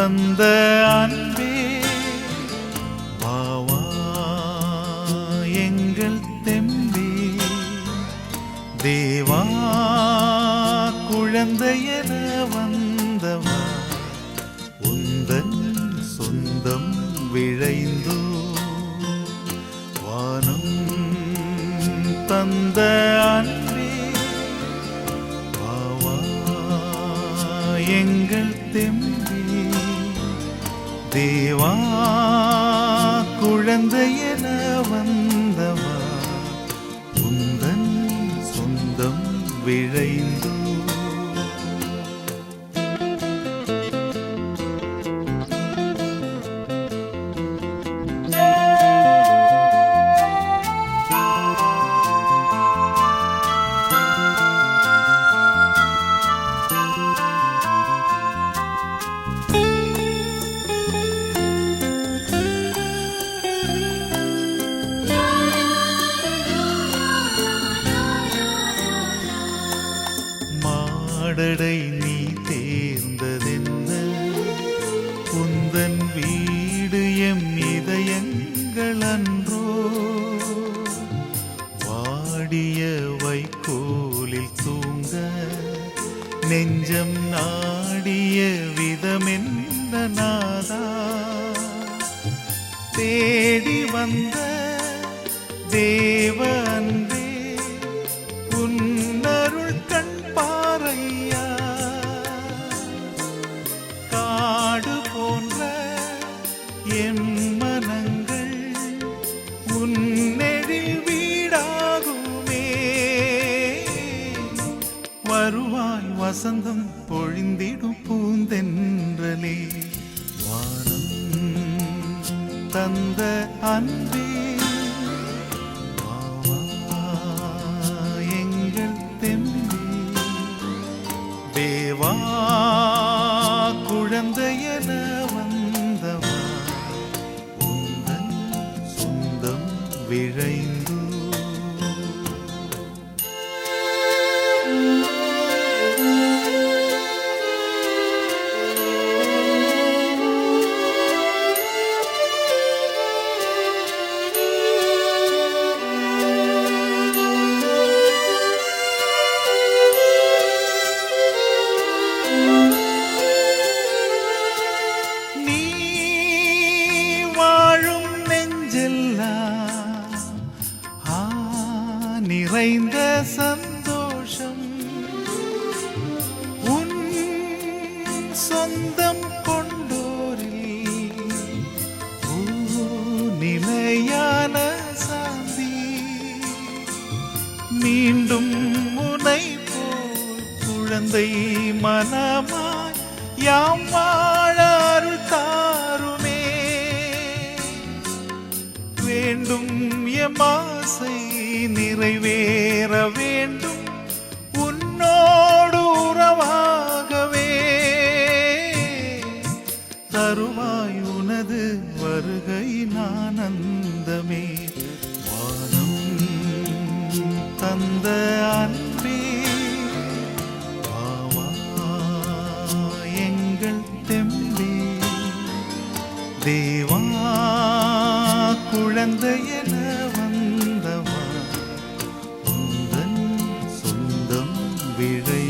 தந்த அன்பே வாவா எங்கள் தெம்பே. தேவா குழந்தையென வந்தவா உந்தன் சொந்தம் விழைந்தோ. வானம் தந்த அன்பே வாவா எங்கள் தெம்பே. தேவா குழந்தை என வந்தவா. உந்தன் சொந்தம் விழைந்தோ மாடடை நீ தேர்ந்ததென்ன? உந்தன் வீடு எம் இதயங்கள் அன்றோ? வாடிய வைக்கோலில் தூங்க நெஞ்சம் நாடிய விதமென்ன நாதா? தேடி வந்த தேவன் என் மனங்கள் உன்னெழில் வீடாகுமே. வருவாய் வசந்தம் பொழிந்திடும் பூந்தென்றலே. வானம் தந்த அன்பே. எங்கள் தேவா குழந்தையன. சொந்தம் விழைந்து நீ வாழும் நெஞ்செல்லாம் ஆ, நிறைந்த சந்தோஷம். உன் சொந்தம் கொண்டோரில் நிலையான சாந்தி. மீண்டும் முனை போல் குழந்தை மனமாய் யாம் வாழாறு தாருமே. வேண்டும் எமாசை நிறைவேற வேண்டும். உன்னோடு உறவாகவே. தருவாய் உனது வருகை நானந்தமே. வானம் தந்த அன்பே. வா, எங்கள் தெம்பே. தேவா குழந்தையென விழை